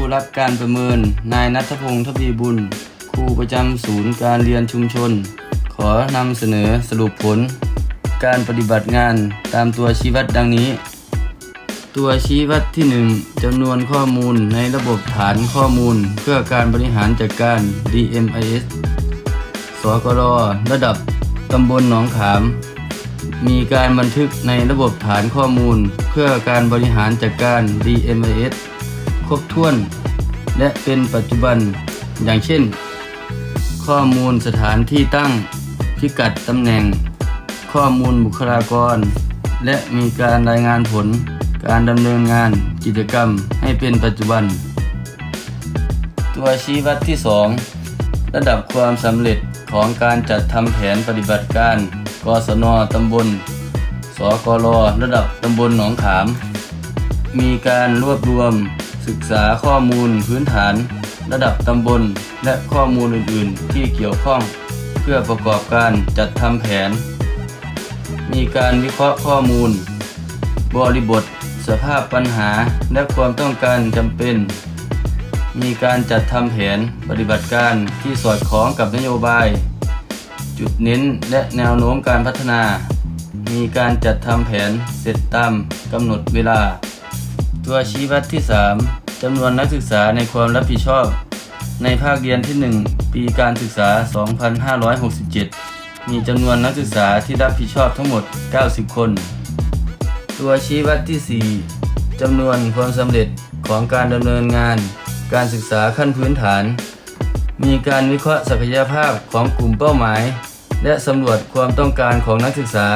ผู้รับการประเมิน นายนัทพงศ์ทวีบุญ ครูประจำศูนย์การเรียนชุมชน ขอนำเสนอสรุปผล การปฏิบัติงานตามตัวชี้วัดดังนี้ ตัวชี้วัดที่ 1จำนวนข้อมูลในระบบฐานข้อมูล เพื่อการบริหารจัดการ DMIS สกรระดับตำบลหนองขาม มีการบันทึกในระบบฐานข้อมูล เพื่อการบริหารจัดการ DMIS ครบถ้วน และเป็นปัจจุบันอย่างเช่น ข้อมูลสถานที่ตั้งพิกัดตำแหน่ง ข้อมูลบุคลากร และมีการรายงานผลการดำเนินงานกิจกรรมให้เป็นปัจจุบัน ตัวชี้วัดที่ 2 ระดับความสำเร็จของการจัดทำแผนปฏิบัติการ กศนตำบล สกรระดับตำบลหนองขาม มีการรวบรวม ศึกษาข้อมูลพื้นฐาน ระดับตำบล และข้อมูลอื่น ๆ ที่เกี่ยวข้อง เพื่อประกอบการจัดทำแผน มีการวิเคราะห์ข้อมูล บริบท สภาพปัญหา และความต้องการจำเป็น มีการจัดทำแผนปฏิบัติการที่สอดคล้องกับนโยบาย จุดเน้นและแนวโน้มการพัฒนา มีการจัดทำแผนเสร็จตามกำหนดเวลา ตัวชี้วัดที่ 3จำนวนนักศึกษาในความรับผิดชอบ ในภาคเรียนที่ 1 ปีการศึกษา 2567 มีจำนวนนักศึกษาที่รับผิดชอบทั้งหมด 90 คน ตัวชี้วัดที่ 4จำนวนความสำเร็จของการดำเนินงาน การศึกษาขั้นพื้นฐาน มีการวิเคราะห์ศักยภาพของกลุ่มเป้าหมาย และสำรวจความต้องการของนักศึกษา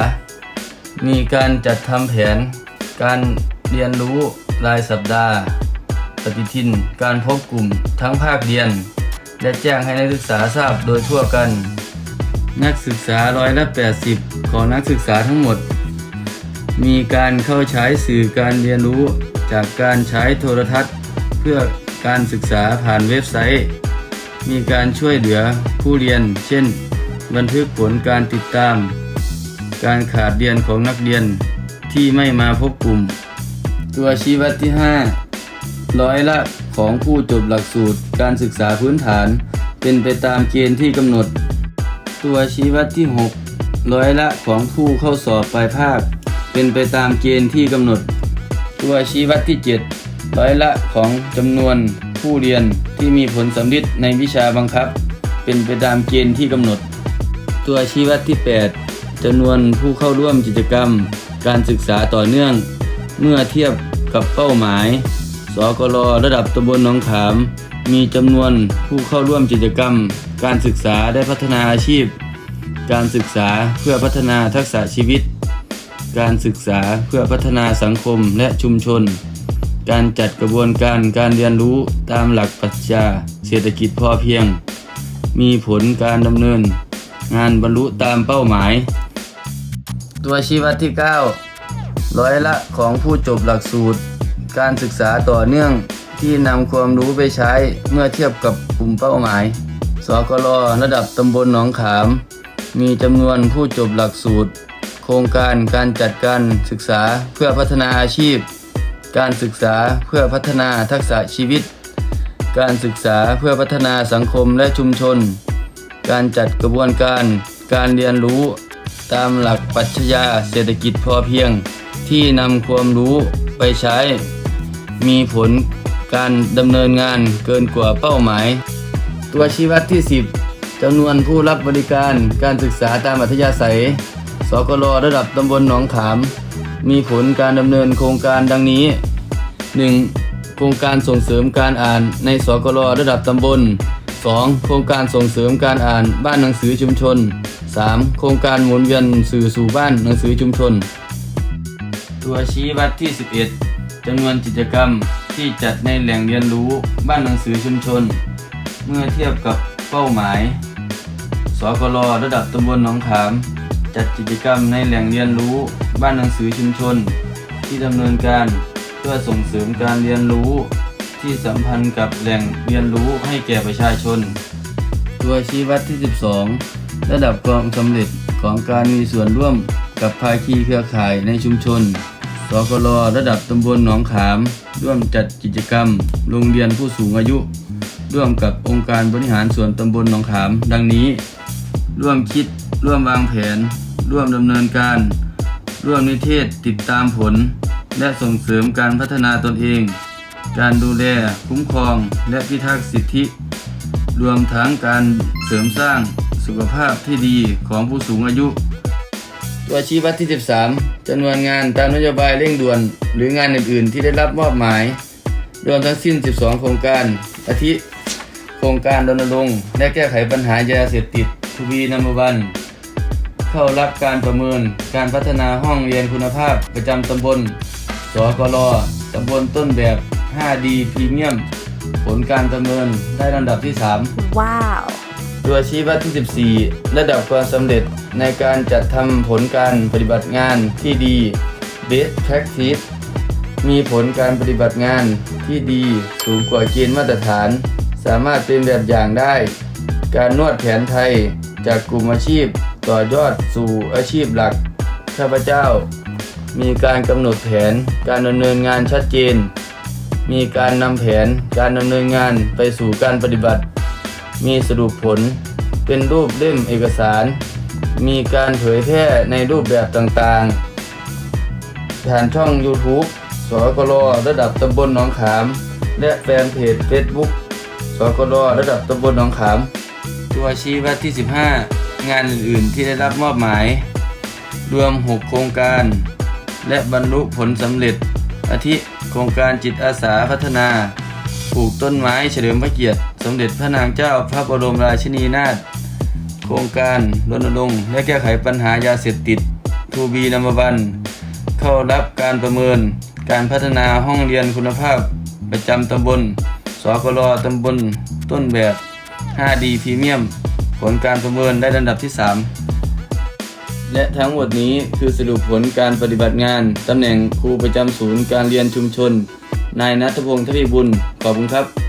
มีการจัดทำแผน การเรียนรู้ รายสัปดาห์ ปฏิทิน การพบกลุ่มทั้งภาคเรียน และแจ้งให้นักศึกษาทราบโดยทั่วกัน นักศึกษาร้อยละ80 ของนักศึกษาทั้งหมด มีการเข้าใช้สื่อการเรียนรู้จากการใช้โทรทัศน์ เพื่อการศึกษาผ่านเว็บไซต์ มีการช่วยเหลือผู้เรียน เช่น บันทึกผลการติดตาม การขาดเรียนของนักเรียนที่ไม่มาพบกลุ่ม ตัวชี้วัดที่ 5 ร้อยละของผู้จบหลักสูตรการศึกษาพื้นฐาน เป็นไปตามเกณฑ์ที่กำหนด ตัวชี้วัดที่ 6 ร้อยละของผู้เข้าสอบปลายภาค เป็นไปตามเกณฑ์ที่กำหนด ตัวชี้วัดที่ 7 ร้อยละของจำนวนผู้เรียนที่มีผลสำลิดในวิชาบังคับ เป็นไปตามเกณฑ์ที่กำหนด ตัวชี้วัดที่ 8จำนวนผู้เข้าร่วมกิจกรรม การศึกษาต่อเนื่อง เมื่อเทียบกับเป้าหมาย สกรระดับตำบลหนองขาม มีจำนวนผู้เข้าร่วมกิจกรรม การศึกษาได้พัฒนาอาชีพ การศึกษาเพื่อพัฒนาทักษะชีวิต การศึกษาเพื่อพัฒนาสังคมและชุมชน การจัดกระบวนการการเรียนรู้ตามหลักปรัชญาเศรษฐกิจพอเพียง มีผลการดำเนิน งานบรรลุตามเป้าหมาย ตัวชี้วัดที่ 9 ร้อยละของผู้จบหลักสูตร การศึกษาต่อเนื่องที่นำความรู้ไปใช้เมื่อเทียบกับกลุ่มเป้าหมาย สกรระดับตำบลหนองขาม มีจำนวนผู้จบหลักสูตร โครงการการจัดการศึกษาเพื่อพัฒนาอาชีพ การศึกษาเพื่อพัฒนาทักษะชีวิต การศึกษาเพื่อพัฒนาสังคมและชุมชน การจัดกระบวนการการเรียนรู้ ตามหลักปรัชญาเศรษฐกิจพอเพียง ที่นำความรู้ไปใช้ มีผลการดำเนินงานเกินกว่าเป้าหมาย ตัวชี้วัดที่ 10จำนวนผู้รับบริการการศึกษาตามอัธยาศัย สกรระดับตำบลหนองขาม มีผลการดำเนินโครงการดังนี้ 1. โครงการส่งเสริมการอ่านในสกรระดับตำบล 2. โครงการส่งเสริมการอ่านบ้านหนังสือชุมชน 3. โครงการหมุนเวียนสื่อสู่บ้านหนังสือชุมชน ตัวชี้วัดที่ 11จำนวนกิจกรรมที่จัดในแหล่งเรียนรู้บ้านหนังสือชุมชน เมื่อเทียบกับเป้าหมาย สกรระดับตำบลหนองขาม จัดกิจกรรมในแหล่งเรียนรู้บ้านหนังสือชุมชน ที่ดำเนินการเพื่อส่งเสริมการเรียนรู้ ที่สัมพันธ์กับแหล่งเรียนรู้ให้แก่ประชาชน ตัวชี้วัดที่ 12 ระดับความสำเร็จของการมีส่วนร่วมกับภาคีเครือข่ายในชุมชน กลระดับตำบลหนองขาม ร่วมจัดกิจกรรม โรงเรียนผู้สูงอายุ ร่วมกับองค์การบริหารส่วนตำบลหนองขาม ดังนี้ ร่วมคิด ร่วมวางแผน ร่วมดำเนินการ ร่วมนิเทศติดตามผล และส่งเสริมการพัฒนาตนเอง การดูแลคุ้มครอง และพิทักษ์สิทธิ รวมทั้งการเสริมสร้างสุขภาพที่ดีของผู้สูงอายุ ตัวชี้วัดที่ 13จำนวนงานตามนโยบายเร่งด่วน หรืองานอื่น ๆ ที่ได้รับมอบหมาย รวมทั้งสิ้น 12 โครงการ อาทิ โครงการรณรงค์และแก้ไขปัญหายาเสพติดทูบีนัมวัน เข้ารับการประเมินการพัฒนาห้องเรียนคุณภาพประจำตำบลสกลตำบลต้นแบบ 5D พรีเมียม ผลการประเมินได้ลำดับที่ 3 ว้าว ตัวชี้วัดที่ 14 ระดับความสำเร็จในการจัดทำผลการปฏิบัติงานที่ดี Best Practice มีผลการปฏิบัติงานที่ดีสูงกว่าเกณฑ์มาตรฐาน สามารถเป็นแบบอย่างได้ การนวดแผนไทยจากกลุ่มอาชีพต่อยอดสู่อาชีพหลัก ข้าพเจ้า มีการกำหนดแผนการดำเนินงานชัดเจน มีการนำแผนการดำเนินงานไปสู่การปฏิบัติ มีสรุปผล เป็นรูปเล่มเอกสาร มีการเผยแพร่ในรูปแบบต่างๆ ผ่านช่อง YouTube สกลระดับตำบลหนองขาม และแฟนเพจ Facebook สกลระดับตำบลหนองขาม ตัวชี้วัดที่ 15 งานอื่นๆที่ได้รับมอบหมาย รวม 6 โครงการ และบรรลุผลสำเร็จอาทิโครงการจิตอาสาพัฒนา ปลูกต้นไม้เฉลิมพระเกียรติ สมเด็จพระนางเจ้าพระบรมราชินีนาถโครงการรณรงค์และแก้ไขปัญหายาเสพติดทูบีนัมวันเข้ารับการประเมินการพัฒนาห้องเรียนคุณภาพประจำตำบลสกลตำบลต้นแบบ 5D พรีเมียม ผลการประเมินได้ลำดับที่ 3 และทั้งหมดนี้คือสรุปผลการปฏิบัติงานตำแหน่งครูประจำศูนย์การเรียนชุมชน นายนัทพงศ์ทวีบุญ ขอบคุณครับ